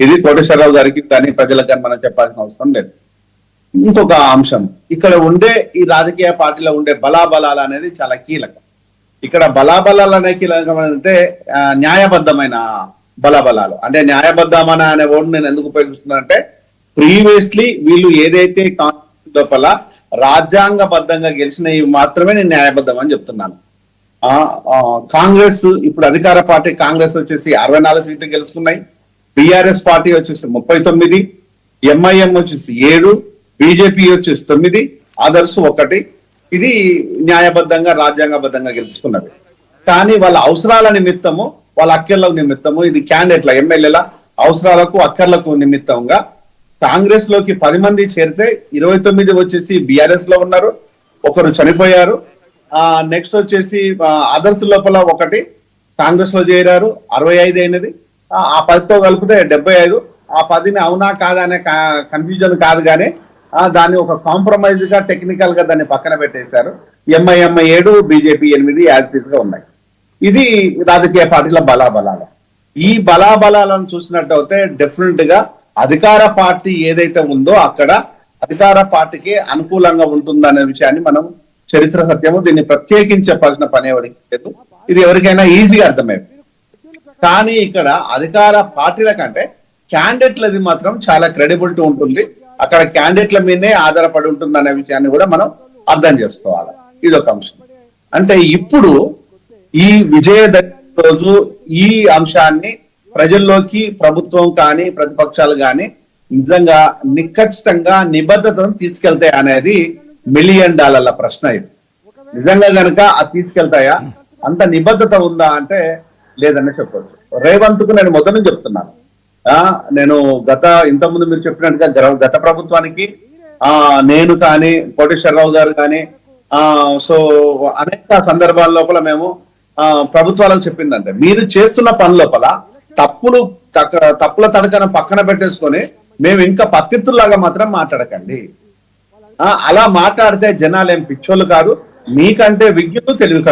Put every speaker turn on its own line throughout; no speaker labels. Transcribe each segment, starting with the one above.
ఇది కోటేశ్వరరావు గారికి కానీ ప్రజలకు కానీ మనం చెప్పాల్సిన అవసరం లేదు. ఇంకొక అంశం ఇక్కడ ఉండే ఈ రాజకీయ పార్టీలో ఉండే బలాబలాలు అనేది చాలా కీలకం. ఇక్కడ బలాబలాలు అనే కీలకం అంటే న్యాయబద్ధమైన బలాబలాలు. అంటే న్యాయబద్ధమైన అనే వర్డ్ నేను ఎందుకు ఉపయోగిస్తున్నానంటే ప్రీవియస్లీ వీళ్ళు ఏదైతే కాన్స్టిట్యూషన్ లోపల రాజ్యాంగబద్ధంగా గెలిచినవి మాత్రమే నేను న్యాయబద్ధం అని చెప్తున్నాను. ఆ, కాంగ్రెస్ ఇప్పుడు అధికార పార్టీ కాంగ్రెస్ వచ్చేసి అరవై నాలుగు సీట్లు గెలుచుకున్నాయి. బిఆర్ఎస్ పార్టీ వచ్చేసి ముప్పై తొమ్మిది ఎంఐఎం వచ్చేసి ఏడు బీజేపీ వచ్చేసి తొమ్మిది అదర్స్ ఒకటి. ఇది న్యాయబద్ధంగా రాజ్యాంగబద్ధంగా గెలుచుకున్నది. కానీ వాళ్ళ అవసరాల నిమిత్తము వాళ్ళ అక్కర్ల నిమిత్తము ఇది క్యాండిడేట్ల ఎమ్మెల్యేల అవసరాలకు అక్కర్లకు నిమిత్తంగా కాంగ్రెస్లోకి పది మంది చేరితే ఇరవై తొమ్మిది వచ్చేసి బిఆర్ఎస్లో ఉన్నారు ఒకరు చనిపోయారు. ఆ నెక్స్ట్ వచ్చేసి ఆదర్శ లోపల ఒకటి కాంగ్రెస్లో చేరారు అరవై ఐదు అయినది. ఆ పదితో కలిపితే డెబ్బై ఐదు. ఆ పదిని అవునా కాదా అనే కన్ఫ్యూజన్ కాదు కానీ దాన్ని ఒక కాంప్రమైజ్గా టెక్నికల్గా దాన్ని పక్కన పెట్టేశారు. ఎంఐఎంఐ ఏడు బీజేపీ ఎనిమిది యాజ్గా ఉన్నాయి. ఇది రాజకీయ పార్టీల బలాబలాలు. ఈ బలాబలాలను చూసినట్టయితే డెఫినెట్గా అధికార పార్టీ ఏదైతే ఉందో అక్కడ అధికార పార్టీకి అనుకూలంగా ఉంటుందనే విషయాన్ని మనం చరిత్ర సత్యము దీన్ని ప్రత్యేకించి చెప్పాల్సిన పని ఎవరికి లేదు. ఇది ఎవరికైనా ఈజీగా అర్థమైంది. కానీ ఇక్కడ అధికార పార్టీల కంటే క్యాండిడేట్లది మాత్రం చాలా క్రెడిబిలిటీ ఉంటుంది. అక్కడ క్యాండిడేట్ల మీదనే ఆధారపడి ఉంటుంది అనే విషయాన్ని కూడా మనం అర్థం చేసుకోవాలి. ఇది ఒక అంశం. అంటే ఇప్పుడు ఈ విజయ రోజు ఈ అంశాన్ని ప్రజల్లోకి ప్రభుత్వం కానీ ప్రతిపక్షాలు కానీ నిజంగా నిఖచ్చితంగా నిబద్ధతను తీసుకెళ్తాయి అనేది మిలియన్ డాలర్ల ప్రశ్న ఇది. నిజంగా కనుక అది తీసుకెళ్తాయా? అంత నిబద్ధత ఉందా అంటే లేదనే చెప్పచ్చు. రేవంత్కు నేను మొదలు చెప్తున్నాను. నేను గత ఇంతకుముందు మీరు చెప్పినట్టుగా గత ప్రభుత్వానికి ఆ నేను కానీ కోటేశ్వరరావు గారు కానీ ఆ సో అనేక సందర్భాల లోపల మేము ఆ ప్రభుత్వాలకు చెప్పిందంటే మీరు చేస్తున్న పని లోపల తప్పులు తక్క- తప్పుల తడకను పక్కన పెట్టేసుకొని మేము ఇంకా పత్తిత్తులాగా మాత్రం మాట్లాడకండి. అలా మాట్లాడితే జనాలు ఏం పిచ్చోళ్ళు కాదు మీకంటే విజ్ఞులు తెలివి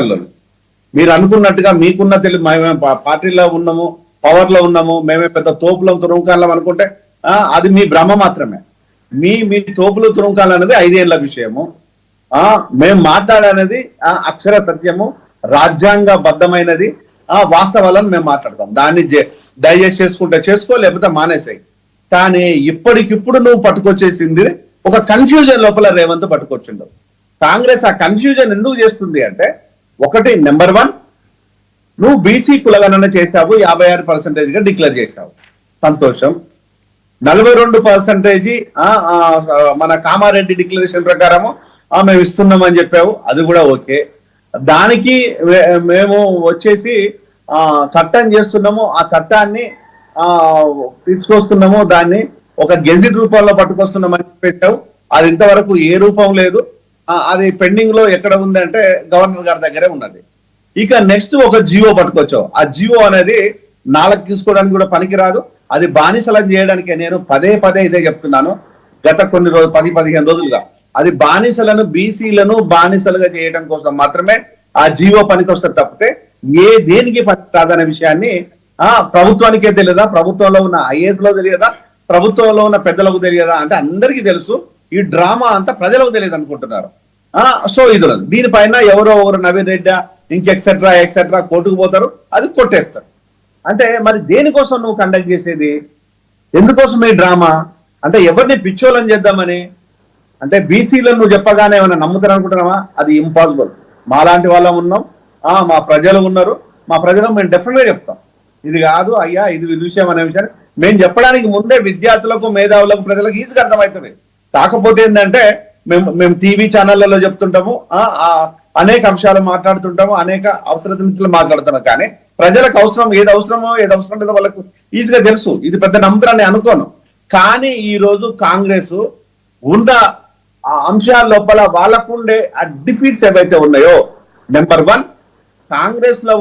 మీరు అనుకున్నట్టుగా మీకున్న తెలివి మేమే పా- పార్టీలో ఉన్నాము పవర్లో ఉన్నాము మేమే పెద్ద తోపులం తురుముకాలం అనుకుంటే ఆ, అది మీ భ్రమ మాత్రమే. మీ మీ తోపులు తురుముకాలు అనేది ఐదేళ్ళ విషయము. ఆ మేము మాట్లాడనేది అక్షర సత్యము రాజ్యాంగ బద్దమైనది ఆ వాస్తవాలను మేము మాట్లాడతాం. దాన్ని డైజెస్ట్ చేసుకుంటే చేసుకో లేకపోతే మానేసాయి. కానీ ఇప్పటికిప్పుడు నువ్వు పట్టుకొచ్చేసింది ఒక కన్ఫ్యూజన్ లోపల రేవంత్ పట్టుకొచ్చిండవు కాంగ్రెస్ ఆ కన్ఫ్యూజన్ ఎందుకు చేస్తుంది అంటే ఒకటి నెంబర్ వన్ నువ్వు బీసీ కులగణన చేశావు యాభై ఆరు పర్సెంటేజ్గా డిక్లేర్ చేశావు. సంతోషం. నలభై రెండు పర్సెంటేజీ మన కామారెడ్డి డిక్లరేషన్ ప్రకారము మేము ఇస్తున్నామని చెప్పావు అది కూడా ఓకే. దానికి మే- మేము వచ్చేసి ఆ, చట్టం చేస్తున్నాము ఆ చట్టాన్ని ఆ తీసుకొస్తున్నాము దాన్ని ఒక గెజిట్ రూపంలో పట్టుకొస్తున్నామని పెట్టావు అది ఇంతవరకు ఏ రూపం లేదు. అది పెండింగ్లో ఎక్కడ ఉంది అంటే గవర్నర్ గారి దగ్గరే ఉన్నది. ఇక నెక్స్ట్ ఒక జియో పట్టుకొచ్చావు ఆ జియో అనేది నాలుగు తీసుకోవడానికి కూడా పనికిరాదు. అది బానిసలం చేయడానికి నేను పదే పదే ఇదే చెప్తున్నాను. గత కొన్ని రోజు పది పదిహేను రోజులుగా. అది బానిసలను బీసీలను బానిసలుగా చేయడం కోసం మాత్రమే ఆ జీవో పనికొస్తుంది తప్పితే ఏ దేనికి పనికిరాదనే విషయాన్ని ఆ ప్రభుత్వానికే తెలియదా? ప్రభుత్వంలో ఉన్న ఐఏఎస్లో తెలియదా? ప్రభుత్వంలో ఉన్న పెద్దలకు తెలియదా? అంటే అందరికీ తెలుసు. ఈ డ్రామా అంతా ప్రజలకు తెలియదు అనుకుంటున్నారు. ఆ సో ఇది దీనిపైన ఎవరో ఒకరు నవీన్ రెడ్డి ఇంకెక్సెట్రా ఎక్సెట్రా కోర్టుకు పోతారు అది కొట్టేస్తారు. అంటే మరి దేనికోసం నువ్వు కండక్ట్ చేసేది? ఎందుకోసం ఈ డ్రామా? అంటే ఎవరిని పిచ్చోళ్ళని చేద్దామని? అంటే బీసీలను నువ్వు చెప్పగానే ఏమైనా నమ్ముతారు అనుకుంటున్నావా? అది ఇంపాసిబుల్ మాలాంటి వాళ్ళం ఉన్నాం. ఆ మా ప్రజలు ఉన్నారు. మా ప్రజలు మేము డెఫినెట్గా చెప్తాం. ఇది కాదు అయ్యా ఇది విషయం అనే విషయాన్ని. మేము చెప్పడానికి ముందే విద్యార్థులకు మేధావులకు ప్రజలకు ఈజీగా అర్థమవుతుంది. కాకపోతే ఏంటంటే మేము మేము టీవీ ఛానళ్ళలో చెప్తుంటాము అనేక అంశాలు మాట్లాడుతుంటాము అనేక అవసరత మాట్లాడుతున్నాం. కానీ ప్రజలకు అవసరం ఏది అవసరమో ఏది అవసరం లేదో వాళ్ళకు ఈజీగా తెలుసు. ఇది పెద్ద నమ్ముతారని అనుకోను. కానీ ఈ రోజు కాంగ్రెస్ ఉన్న ఆ అంశాల లోపల వాళ్ళకుండే ఆ డిఫీట్స్ ఏవైతే ఉన్నాయో నెంబర్ వన్ కాంగ్రెస్లో